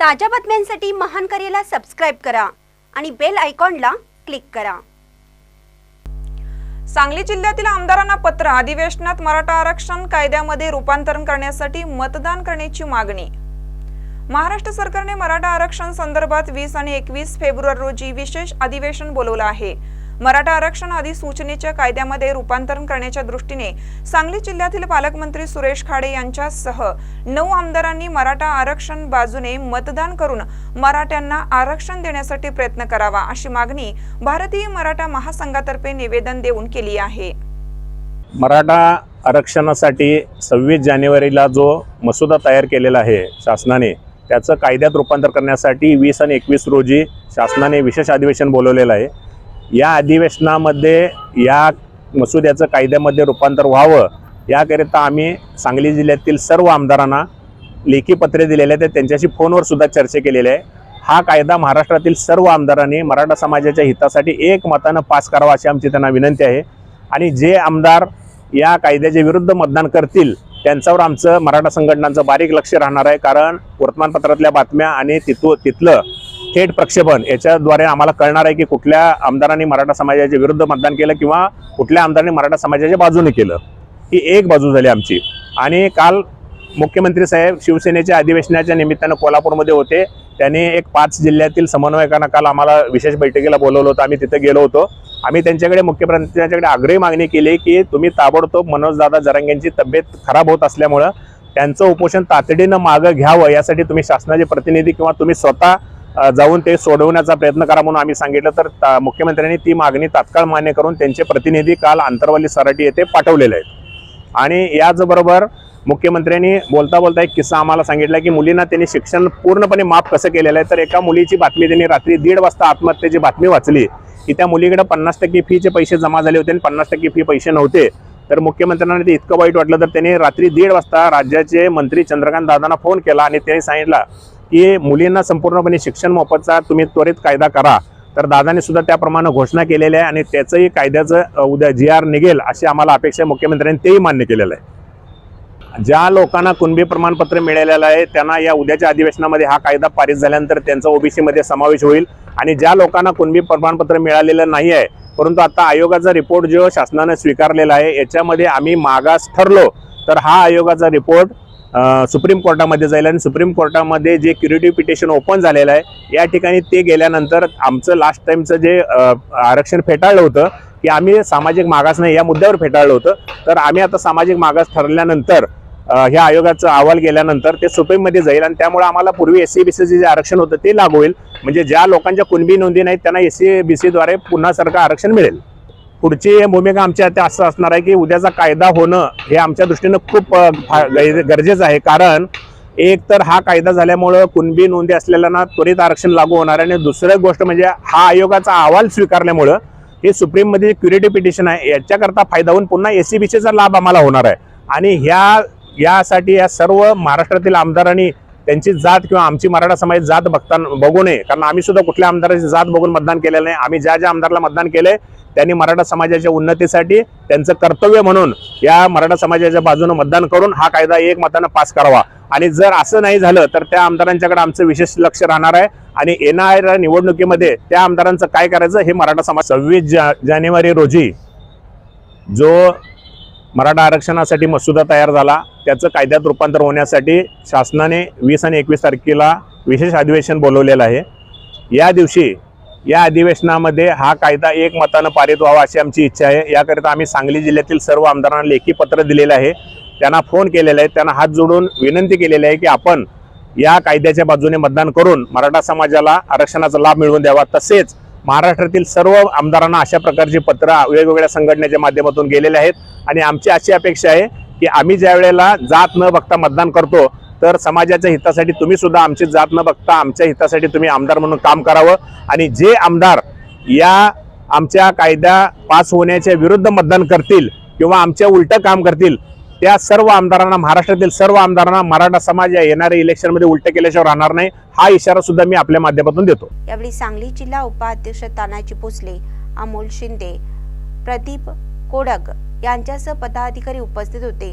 ताज्या बातम्यांसाठी महान करेला सबस्क्राईब करा आणि बेल आयकॉनला क्लिक करा. सांगली जिल्ह्यातील आमदारांना पत्र अधिवेशनात मराठा आरक्षण कायद्यामध्ये रूपांतरण करण्यासाठी मतदान करण्याची मागणी. महाराष्ट्र सरकारने मराठा आरक्षण संदर्भात वीस आणि एकवीस फेब्रुवारी रोजी विशेष अधिवेशन बोलवलं आहे. मराठा आरक्षण अधिसूचनेच्या कायद्यामध्ये रूपांतरण करण्याच्या दृष्टीने सांगली जिल्ह्यातील पालकमंत्री सुरेश खाडे यांच्यासह नऊ आमदारांनी मराठा आरक्षण बाजूने मतदान करून मराठ्यांना आरक्षण देण्यासाठी प्रयत्न करावा अशी मागणी भारतीय मराठा महासंघातर्फे निवेदन देऊन केली आहे. मराठा आरक्षणासाठी सव्वीस जानेवारीला जो मसुदा तयार केलेला आहे शासनाने त्याचं कायद्यात रूपांतर करण्यासाठी वीस आणि एकवीस रोजी शासनाने विशेष अधिवेशन बोलवलेलं आहे. या अधिवेशनामध्ये या मसुद्याचं कायद्यामध्ये रूपांतर व्हावं याकरिता आम्ही सांगली जिल्ह्यातील सर्व आमदारांना लेखी पत्रे दिलेले आहेत. त्यांच्याशी फोनवर सुद्धा चर्चा केलेली आहे. हा कायदा महाराष्ट्रातील सर्व आमदारांनी मराठा समाजाच्या हितासाठी एक मतानं पास करावा अशी आमची त्यांना विनंती आहे. आणि जे आमदार या कायद्याच्या विरुद्ध मतदान करतील त्यांच्यावर आमचं मराठा संघटनांचं बारीक लक्ष राहणार आहे. कारण वर्तमानपत्रातल्या बातम्या आणि तिथू तिथलं थेट प्रक्षेपण याच्याद्वारे आम्हाला कळणार आहे की कुठल्या आमदारांनी मराठा समाजाच्या विरुद्ध मतदान केलं किंवा कुठल्या आमदारांनी मराठा समाजाच्या बाजूने केलं. ही एक बाजू झाली आमची. आणि काल मुख्यमंत्री साहेब शिवसेनेच्या अधिवेशनाच्या निमित्तानं कोल्हापूरमध्ये होते. त्यांनी एक पाच जिल्ह्यातील समन्वयकांना काल आम्हाला विशेष बैठकीला बोलवलं होतं. आम्ही तिथे गेलो होतो. आम्ही त्यांच्याकडे मुख्यमंत्र्यांच्याकडे आग्रही मागणी केली की तुम्ही ताबडतोब मनोजदादा जरांगेंची तब्येत खराब होत असल्यामुळं त्यांचं उपोषण तातडीनं मागं घ्यावं. यासाठी तुम्ही शासनाचे प्रतिनिधी किंवा तुम्ही स्वतः जाऊन ते सोडवण्याचा प्रयत्न करा म्हणून आम्ही सांगितलं. तर ता- मुख्यमंत्र्यांनी ती मागणी तात्काळ मान्य करून त्यांचे प्रतिनिधी काल आंतरवाली सराटी येथे पाठवलेले आहेत. आणि याचबरोबर मुख्यमंत्र्यांनी बोलता बोलता एक किस्सा आम्हाला सांगितला की मुलींना त्यांनी शिक्षण पूर्णपणे माफ कसं केलेलं आहे? तर एका मुलीची बातमी त्यांनी रात्री दीड वाजता आत्महत्येची बातमी वाचली. की त्या मुलीकडे पन्नास टक्के फीचे पैसे जमा झाले होते आणि पन्नास टक्के फी पैसे नव्हते. तर मुख्यमंत्र्यांना ते इतकं वाईट वाटलं तर त्यांनी रात्री दीड वाजता राज्याचे मंत्री चंद्रकांत दादांना फोन केला आणि त्यांनी सांगितलं की मुलींना संपूर्णपणे शिक्षण मोफतचा तुम्ही त्वरित कायदा करा. तर दादाने सुद्धा त्याप्रमाणे घोषणा केलेली आहे आणि त्याचंही कायद्याचं उद्या जी आर निघेल अशी आम्हाला अपेक्षा मुख्यमंत्र्यांनी तेही मान्य केलेलं आहे. ज्या लोकांना कुणबी प्रमाणपत्र मिळालेलं आहे त्यांना या उद्याच्या अधिवेशनामध्ये हा कायदा पारित झाल्यानंतर त्यांचा ओबीसीमध्ये समावेश होईल. आणि ज्या लोकांना कुणबी प्रमाणपत्र मिळालेलं नाही आहे परंतु आता आयोगाचा रिपोर्ट जो शासनाने स्वीकारलेला आहे याच्यामध्ये आम्ही मागास ठरलो. तर हा आयोगाचा रिपोर्ट सुप्रीम कोर्टामध्ये जाईल आणि सुप्रीम कोर्टामध्ये जे क्युरेटिव्ह पिटिशन ओपन झालेलं आहे या ठिकाणी ते गेल्यानंतर आमचं लास्ट टाइमचं जे आरक्षण फेटाळलं होतं की आम्ही सामाजिक मागास नाही या मुद्द्यावर फेटाळलं होतं. तर आम्ही आता सामाजिक मागास ठरल्यानंतर ह्या आयोगाचा अहवाल गेल्यानंतर ते सुप्रीममध्ये जाईल आणि त्यामुळे आम्हाला पूर्वी एस सी बी सीचे जे आरक्षण होतं ते लागू होईल. म्हणजे ज्या लोकांच्या कुणबी नोंदी नाहीत त्यांना एस सी बी सीद्वारे पुन्हा सारखं आरक्षण मिळेल. पुढची भूमिका आमची आता असं असणार आहे की उद्याचा कायदा होणं हे आमच्या दृष्टीनं खूप फा- गरजेचं आहे. कारण एक तर हा कायदा झाल्यामुळं कुणबी नोंदी असलेल्यांना त्वरित आरक्षण लागू होणार आहे. आणि दुसरी गोष्ट म्हणजे हा आयोगाचा अहवाल स्वीकारल्यामुळं हे सुप्रीममध्ये क्युरेटिव्ह पिटिशन आहे. याच्याकरता फायदा होऊन पुन्हा एस सी बीसीचा लाभ आम्हाला होणार आहे. आणि ह्या यासाठी या सर्व महाराष्ट्रातील आमदारांनी त्यांची जात किंवा आमची मराठा समाज जात बघता बघू नये. कारण आम्ही सुद्धा कुठल्या आमदाराची जात बघून मतदान केलेलं नाही. आम्ही ज्या ज्या आमदाराला मतदान केलंय त्यांनी मराठा समाजाच्या उन्नतीसाठी त्यांचं कर्तव्य म्हणून या मराठा समाजाच्या बाजूनं मतदान करून हा कायदा एक मतानं पास करावा. आणि जर असं नाही झालं तर त्या आमदारांच्याकडे आमचं विशेष लक्ष राहणार आहे. आणि येणाऱ्या निवडणुकीमध्ये त्या आमदारांचं काय करायचं हे मराठा समाज सव्वीस जा जानेवारी रोजी जो मराठा आरक्षणासाठी मसुदा तयार झाला त्याचं कायद्यात रूपांतर होण्यासाठी शासनाने वीस आणि एकवीस तारखेला विशेष अधिवेशन बोलवलेलं आहे. या दिवशी या अधिवेशनामध्ये हा कायदा एक मतानं पारित व्हावा अशी आमची इच्छा आहे. याकरिता आम्ही सांगली जिल्ह्यातील सर्व आमदारांना लेखी पत्र दिलेलं आहे. त्यांना फोन केलेला आहे. त्यांना हात जोडून विनंती केलेली आहे की आपण या कायद्याच्या बाजूने मतदान करून मराठा समाजाला आरक्षणाचा लाभ मिळवून द्यावा. तसेच महाराष्ट्रातील सर्व आमदारांना अशा प्रकारची पत्र वेगवेगळ्या संघटनेच्या माध्यमातून गेलेले आहेत. आणि आमची अशी अपेक्षा आहे की आम्ही ज्या वेळेला जात न बघता मतदान करतो तर समाजाच्या हितासाठी तुम्ही सुद्धा आमची जात न बघता आमच्या हितासाठी तुम्ही आमदार म्हणून काम करावं. आणि जे आमदार या आमच्या कायदा पास होण्याच्या विरुद्ध मतदान करतील किंवा आमच्या उलटं काम करतील त्या सर्व आमदारांना महाराष्ट्रातील सर्व आमदारांना मराठा समाज या येणाऱ्या इलेक्शनमध्ये उलटं केल्याशिवाय राहणार नाही. हा इशारा सुद्धा मी आपल्या माध्यमातून देतो. यावेळी सांगली जिल्हा उपाध्यक्ष तानाजी भोसले अमोल शिंदे प्रदीप कोडक यांच्यासह पदाधिकारी उपस्थित होते.